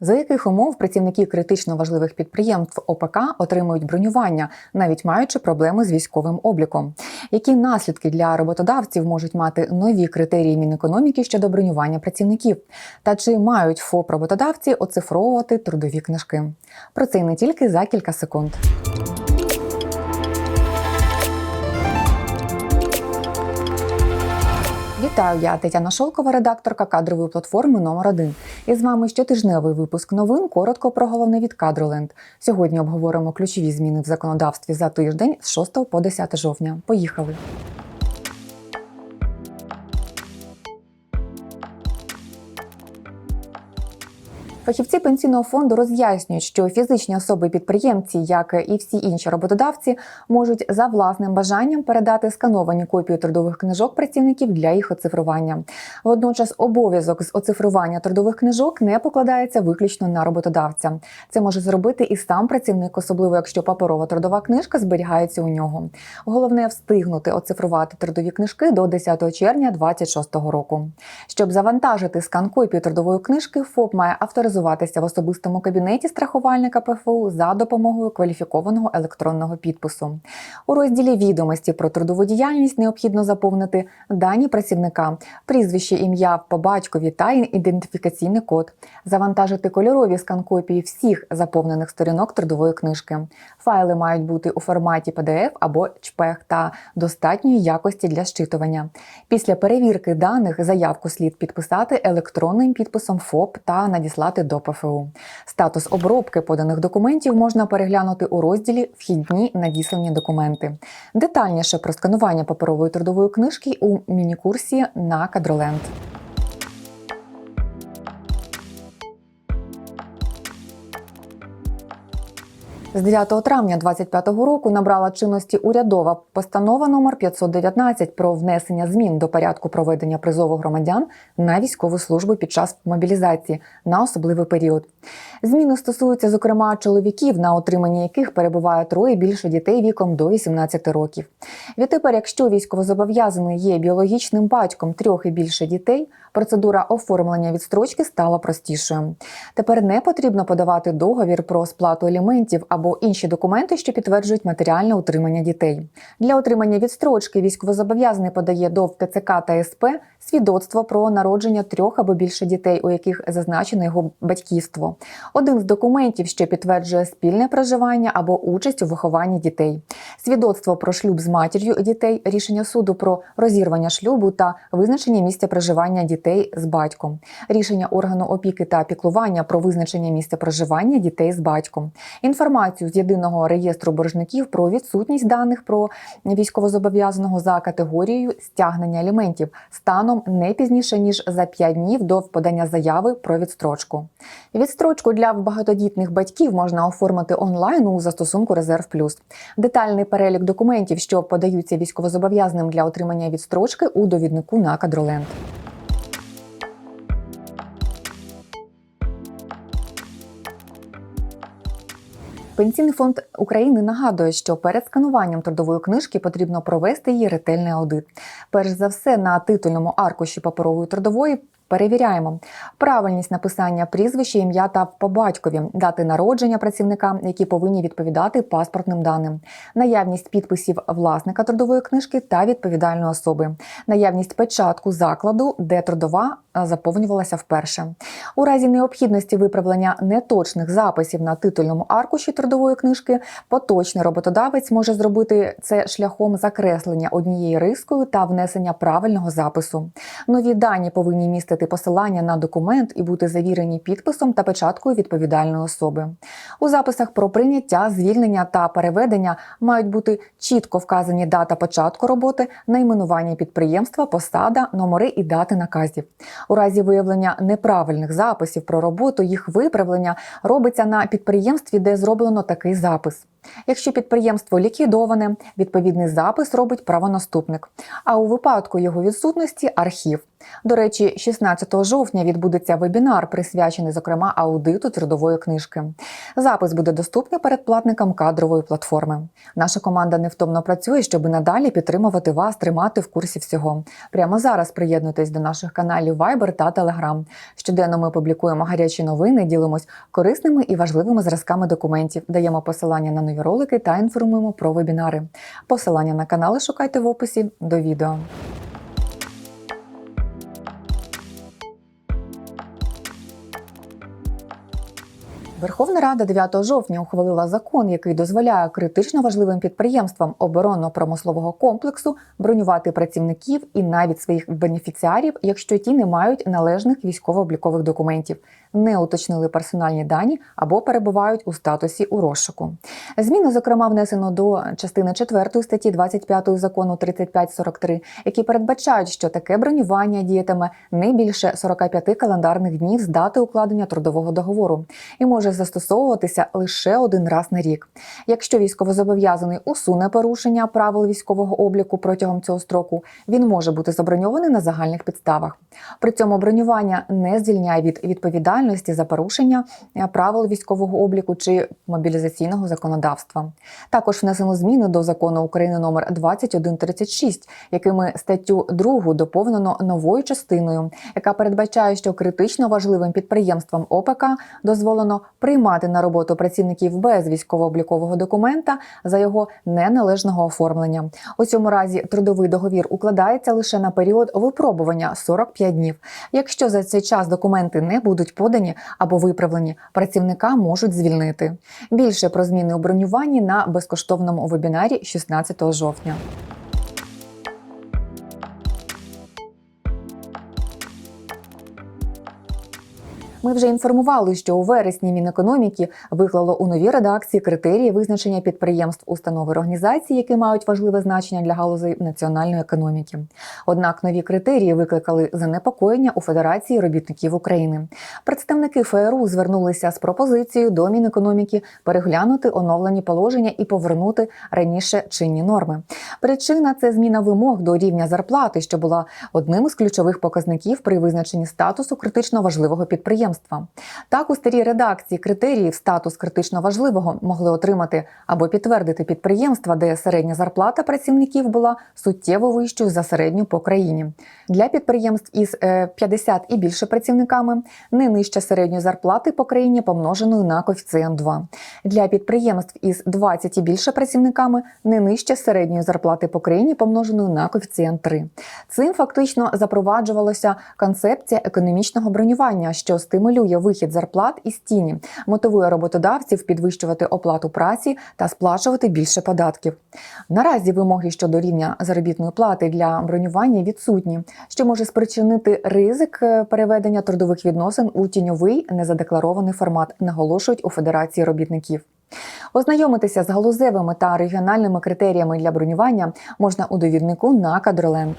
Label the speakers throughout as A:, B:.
A: За яких умов працівники критично важливих підприємств ОПК отримують бронювання, навіть маючи проблеми з військовим обліком? Які наслідки для роботодавців можуть мати нові критерії Мінекономіки щодо бронювання працівників? Та чи мають ФОП роботодавці оцифровувати трудові книжки? Про це й не тільки за кілька секунд. Вітаю, я Тетяна Шолкова, редакторка кадрової платформи номер 1 І з вами щотижневий випуск новин. Коротко про головне від Кадроленд. Сьогодні обговоримо ключові зміни в законодавстві за тиждень з 6 по 10 жовтня. Поїхали. Фахівці пенсійного фонду роз'яснюють, що фізичні особи-підприємці, як і всі інші роботодавці, можуть за власним бажанням передати скановані копії трудових книжок працівників для їх оцифрування. Водночас обов'язок з оцифрування трудових книжок не покладається виключно на роботодавця. Це може зробити і сам працівник, особливо якщо паперова трудова книжка зберігається у нього. Головне встигнути оцифрувати трудові книжки до 10 червня 2026 року. Щоб завантажити скан копії трудової книжки, ФОП має авторизувати авторизуватися в особистому кабінеті страхувальника ПФУ за допомогою кваліфікованого електронного підпису. У розділі відомості про трудову діяльність необхідно заповнити дані працівника, прізвище, ім'я по батькові та ідентифікаційний код, завантажити кольорові скан-копії всіх заповнених сторінок трудової книжки. Файли мають бути у форматі PDF або CHPEG та достатньої якості для щитування. Після перевірки даних заявку слід підписати електронним підписом ФОП та надіслати до ПФУ. Статус обробки поданих документів можна переглянути у розділі Вхідні надіслані документи. Детальніше про сканування паперової трудової книжки у міні-курсі на Кадроленд. З 9 травня 2025 року набрала чинності урядова постанова номер 519 про внесення змін до порядку проведення призову громадян на військову службу під час мобілізації на особливий період. Зміни стосуються, зокрема, чоловіків, на отриманні яких перебуває троє більше дітей віком до 18 років. Відтепер, якщо військовозобов'язаний є біологічним батьком трьох і більше дітей, процедура оформлення відстрочки стала простішою. Тепер не потрібно подавати договір про сплату аліментів або інші документи, що підтверджують матеріальне утримання дітей. Для отримання відстрочки військовозобов'язаний подає до ТЦК та СП свідоцтво про народження трьох або більше дітей, у яких зазначено його батьківство. Один з документів, що підтверджує спільне проживання або участь у вихованні дітей, свідоцтво про шлюб з матір'ю дітей, рішення суду про розірвання шлюбу та визначення місця проживання дітей з батьком, рішення органу опіки та піклування про визначення місця проживання дітей з батьком, інформацію з єдиного реєстру боржників про відсутність даних про військовозобов'язаного за категорією стягнення аліментів станом не пізніше ніж за 5 днів до подання заяви про відстрочку. Відстрочку для багатодітних батьків можна оформити онлайн у застосунку Резерв Плюс. Детальний перелік документів, що подаються військовозобов'язаним для отримання відстрочки у довіднику на кадроленд. Пенсійний фонд України нагадує, що перед скануванням трудової книжки потрібно провести її ретельний аудит. Перш за все, на титульному аркуші паперової трудової Перевіряємо правильність написання прізвища, ім'я та по батькові, дати народження працівника, які повинні відповідати паспортним даним, наявність підписів власника трудової книжки та відповідальної особи, наявність печатку закладу, де трудова заповнювалася вперше. У разі необхідності виправлення неточних записів на титульному аркуші трудової книжки, поточний роботодавець може зробити це шляхом закреслення однією рискою та внесення правильного запису. Нові дані повинні містити посилання на документ і бути завірені підписом та печаткою відповідальної особи. У записах про прийняття, звільнення та переведення мають бути чітко вказані дата початку роботи, найменування підприємства, посада, номери і дати наказів. У разі виявлення неправильних записів про роботу, їх виправлення робиться на підприємстві, де зроблено такий запис. Якщо підприємство ліквідоване, відповідний запис робить правонаступник. А у випадку його відсутності архів. До речі, 16 жовтня відбудеться вебінар, присвячений зокрема аудиту трудової книжки. Запис буде доступний передплатникам кадрової платформи. Наша команда невтомно працює, щоб надалі підтримувати вас, тримати в курсі всього. Прямо зараз приєднуйтесь до наших каналів Viber та Telegram. Щоденно ми публікуємо гарячі новини, ділимось корисними і важливими зразками документів, даємо посилання на нові ролики та інформуємо про вебінари. Посилання на канали шукайте в описі до відео. Верховна Рада 9 жовтня ухвалила закон, який дозволяє критично важливим підприємствам оборонно-промислового комплексу бронювати працівників і навіть своїх бенефіціарів, якщо ті не мають належних військово-облікових документів, не уточнили персональні дані або перебувають у статусі у розшуку. Зміни, зокрема, внесено до частини 4 статті 25 закону 3543, які передбачають, що таке бронювання діятиме не більше 45 календарних днів з дати укладення трудового договору і може застосовуватися лише один раз на рік. Якщо військовозобов'язаний усуне порушення правил військового обліку протягом цього строку, він може бути заброньований на загальних підставах. При цьому бронювання не звільняє від відповідальності за порушення е, правил військового обліку чи мобілізаційного законодавства. Також внесено зміни до закону України номер 2136, якими статтю 2 доповнено новою частиною, яка передбачає, що критично важливим підприємствам ОПК дозволено приймати на роботу працівників без військово-облікового документа за його неналежного оформлення. У цьому разі трудовий договір укладається лише на період випробування 45 днів. Якщо за цей час документи не будуть подані або виправлені, працівника можуть звільнити. Більше про зміни у бронюванні на безкоштовному вебінарі 16 жовтня. Ми вже інформували, що у вересні Мінекономіки виклало у новій редакції критерії визначення підприємств, установ і організацій, які мають важливе значення для галузей національної економіки. Однак нові критерії викликали занепокоєння у Федерації робітників України. Представники ФРУ звернулися з пропозицією до Мінекономіки переглянути оновлені положення і повернути раніше чинні норми. Причина це зміна вимог до рівня зарплати, що була одним із ключових показників при визначенні статусу критично важливого підприємства. Так, у старій редакції критерії в статус критично важливого могли отримати або підтвердити підприємства, де середня зарплата працівників була суттєво вищою за середню по країні. Для підприємств із е, 50 і більше працівниками не нижча середньої зарплати по країні помноженою на коефіцієнт 2. Для підприємств із 20 і більше працівниками не нижча середньої зарплати по країні помноженою на коефіцієнт 3. Цим фактично запроваджувалася концепція економічного бронювання, що стимулює вихід зарплат із тіні, мотивує роботодавців підвищувати оплату праці та сплачувати більше податків. Наразі вимоги щодо рівня заробітної плати для бронювання відсутні, що може спричинити ризик е, переведення трудових відносин у тіньовий незадекларований формат, наголошують у Федерації робітників. Ознайомитися з галузевими та регіональними критеріями для бронювання можна у довіднику на Кадроленд.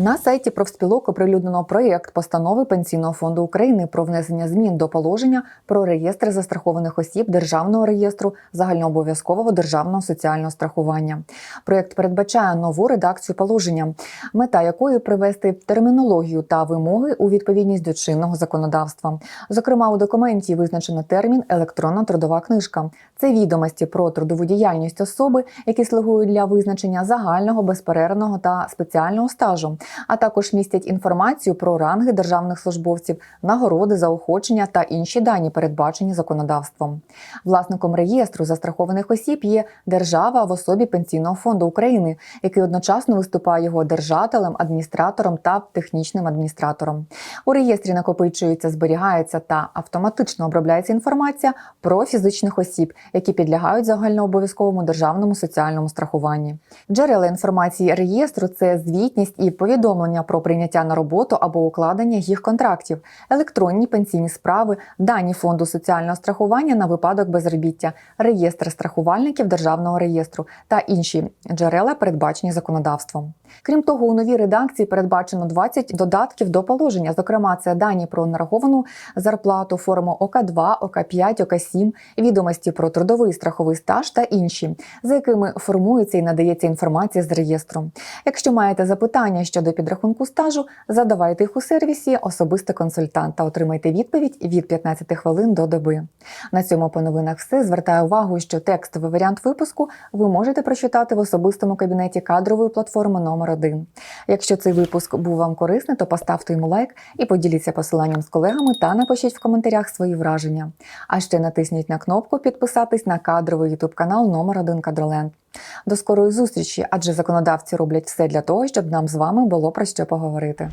A: На сайті профспілок оприлюднено проєкт постанови Пенсійного фонду України про внесення змін до положення про реєстр застрахованих осіб Державного реєстру загальнообов'язкового державного соціального страхування. Проєкт передбачає нову редакцію положення, мета якої привести термінологію та вимоги у відповідність до чинного законодавства. Зокрема, у документі визначено термін електронна трудова книжка. Це відомості про трудову діяльність особи, які слугують для визначення загального, безперервного та спеціального стажу, а також містять інформацію про ранги державних службовців, нагороди, заохочення та інші дані, передбачені законодавством. Власником реєстру застрахованих осіб є держава в особі Пенсійного фонду України, який одночасно виступає його держателем, адміністратором та технічним адміністратором. У реєстрі накопичується, зберігається та автоматично обробляється інформація про фізичних осіб, які підлягають загальнообов'язковому державному соціальному страхуванні. Джерела інформації реєстру це звітність і повідомлення про прийняття на роботу або укладення їх контрактів, електронні пенсійні справи, дані фонду соціального страхування на випадок безробіття, реєстр страхувальників державного реєстру та інші джерела, передбачені законодавством. Крім того, у новій редакції передбачено 20 додатків до положення. Зокрема, це дані про нараховану зарплату, форму ОК2, ОК5, ОК7, відомості про трудовий страховий стаж та інші, за якими формується і надається інформація з реєстру. Якщо маєте запитання щодо підрахунку стажу, задавайте їх у сервісі особистий консультант та отримайте відповідь від 15 хвилин до доби. На цьому по новинах все. Звертаю увагу, що текстовий варіант випуску ви можете прочитати в особистому кабінеті кадрової платформи номер 1 Якщо цей випуск був вам корисний, то поставте йому лайк і поділіться посиланням з колегами та напишіть в коментарях свої враження. А ще натисніть на кнопку підписатись на кадровий ютуб канал номер 1 Кадроленд. До скорої зустрічі, адже законодавці роблять все для того, щоб нам з вами було про що поговорити.